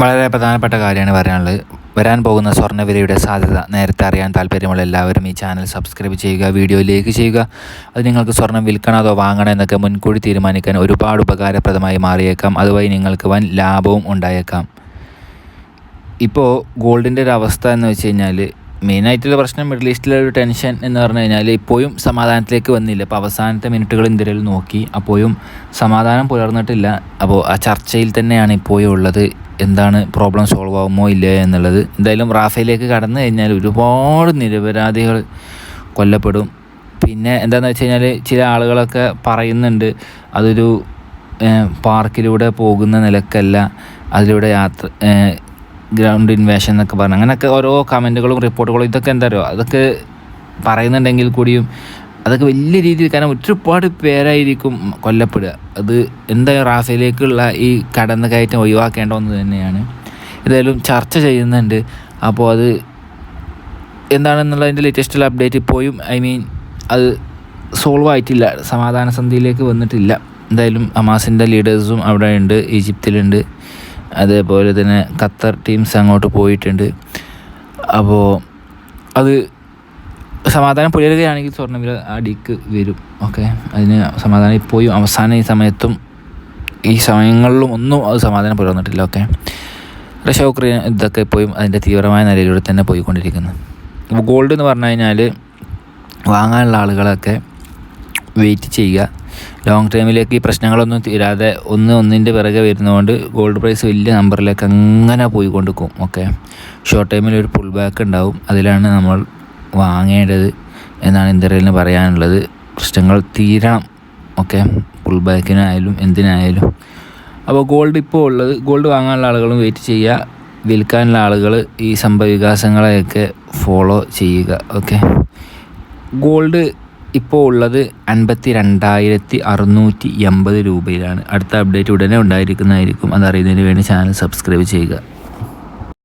വളരെ പ്രധാനപ്പെട്ട കാര്യമാണ് പറയാനുള്ളത്. വരാൻ പോകുന്ന സ്വർണവിലയുടെ സാധ്യത നേരത്തെ അറിയാൻ താല്പര്യമുള്ള എല്ലാവരും ഈ ചാനൽ സബ്സ്ക്രൈബ് ചെയ്യുക വീഡിയോ ലൈക്ക് ചെയ്യുക. അത് നിങ്ങൾക്ക് സ്വർണം വിൽക്കണം അതോ വാങ്ങണം എന്നൊക്കെ മുൻകൂടി തീരുമാനിക്കാൻ ഒരുപാട് ഉപകാരപ്രദമായി മാറിയേക്കാം. അതുവഴി നിങ്ങൾക്ക് വൻ ലാഭവും ഉണ്ടായേക്കാം. ഇപ്പോൾ ഗോൾഡിന്റെ ഒരു അവസ്ഥ എന്ന് വെച്ച് കഴിഞ്ഞാൽ മെയിനായിട്ടുള്ള പ്രശ്നം മിഡിൽ ഈസ്റ്റിലെ ഒരു ടെൻഷൻ എന്ന് പറഞ്ഞു കഴിഞ്ഞാൽ ഇപ്പോഴും സമാധാനത്തിലേക്ക് വന്നില്ല. അപ്പോൾ അവസാനത്തെ മിനിറ്റുകൾ ഇന്ത്യയിൽ നോക്കി അപ്പോഴും സമാധാനം പുലർന്നിട്ടില്ല. അപ്പോൾ ആ ചർച്ചയിൽ തന്നെയാണ് ഇപ്പോഴും ഉള്ളത്. എന്താണ് പ്രോബ്ലം സോൾവ് ആകുമോ ഇല്ലേ എന്നുള്ളത്. എന്തായാലും റാഫയിലേക്ക് കടന്നു കഴിഞ്ഞാൽ ഒരുപാട് നിരപരാധികൾ കൊല്ലപ്പെടും. പിന്നെ എന്താണെന്ന് വെച്ച് കഴിഞ്ഞാൽ ചില ആളുകളൊക്കെ പറയുന്നുണ്ട് അതൊരു പാർക്കിലൂടെ പോകുന്ന നിലക്കല്ല അതിലൂടെ യാത്ര ഗ്രൗണ്ട് ഇൻവേഷൻ എന്നൊക്കെ പറഞ്ഞു. അങ്ങനെയൊക്കെ ഓരോ കമന്റുകളും റിപ്പോർട്ടുകളും ഇതൊക്കെ എന്താ പറയുക അതൊക്കെ പറയുന്നുണ്ടെങ്കിൽ കൂടിയും അതൊക്കെ വലിയ രീതിയിൽ കാരണം ഒരുപാട് പേരായിരിക്കും കൊല്ലപ്പെടുക. അത് എന്തായാലും റാഫയിലേക്കുള്ള ഈ കടന്നു കയറ്റം ഒഴിവാക്കേണ്ട ഒന്ന് തന്നെയാണ്. ഏതായാലും ചർച്ച ചെയ്യുന്നുണ്ട്. അപ്പോൾ അത് എന്താണെന്നുള്ളതിന്റെ ലേറ്റസ്റ്റുള്ള അപ്ഡേറ്റ് ഇപ്പോഴും ഐ മീൻ അത് സോൾവ് ആയിട്ടില്ല. സമാധാന സന്ധിയിലേക്ക് വന്നിട്ടില്ല. എന്തായാലും ഹമാസിന്റെ ലീഡേഴ്സും അവിടെ ഉണ്ട് ഈജിപ്തിലുണ്ട്. അതേപോലെ തന്നെ ഖത്തർ ടീംസ് അങ്ങോട്ട് പോയിട്ടുണ്ട്. അപ്പോൾ അത് സമാധാനം പുലരുകയാണെങ്കിൽ സ്വർണവില അടിക്ക് വരും. ഓക്കെ? അതിന് സമാധാനം ഇപ്പോഴും അവസാന ഈ സമയത്തും ഈ സമയങ്ങളിലും ഒന്നും അത് സമാധാനം പുലർന്നിട്ടില്ല. ഓക്കെ? റഷ്യ ഉക്രൈൻ ഇതൊക്കെ ഇപ്പോഴും അതിന്റെ തീവ്രമായ നിലയിലൂടെ തന്നെ പോയിക്കൊണ്ടിരിക്കുന്നു. അപ്പോൾ ഗോൾഡ് എന്ന് പറഞ്ഞു കഴിഞ്ഞാൽ വാങ്ങാനുള്ള ആളുകളൊക്കെ വെയിറ്റ് ചെയ്യുക. ലോങ് ടൈമിലേക്ക് ഈ പ്രശ്നങ്ങളൊന്നും തീരാതെ ഒന്ന് ഒന്നിന്റെ പിറകെ വരുന്നതുകൊണ്ട് ഗോൾഡ് പ്രൈസ് വലിയ നമ്പറിലേക്ക് അങ്ങനെ പോയി പോയിക്കൊണ്ടിരിക്കും ഓക്കെ ഷോർട്ട് ടൈമിൽ ഒരു പുൾ ബാക്ക് ഉണ്ടാവും അതിലാണ് നമ്മൾ വാങ്ങേണ്ടത് എന്നാണ് ഇന്ത്യയിൽ പറയാനുള്ളത്. പ്രശ്നങ്ങൾ തീരണം ഓക്കെ പുൾ ബാക്കിനായാലും എന്തിനായാലും. അപ്പോൾ ഗോൾഡ് ഇപ്പോൾ ഉള്ളത് ഗോൾഡ് വാങ്ങാനുള്ള ആളുകളും വെയിറ്റ് ചെയ്യുക വിൽക്കാനുള്ള ആളുകൾ ഈ സംഭവവികാസങ്ങളെയൊക്കെ ഫോളോ ചെയ്യുക ഓക്കെ ഗോൾഡ് ഇപ്പോൾ ഉള്ളത് അൻപത്തി രണ്ടായിരത്തി അറുന്നൂറ്റി എൺപത് രൂപയിലാണ്. അടുത്ത അപ്ഡേറ്റ് ഉടനെ ഉണ്ടായിരിക്കുന്നതായിരിക്കും. അതറിയുന്നതിന് വേണ്ടി ചാനൽ സബ്സ്ക്രൈബ് ചെയ്യുക.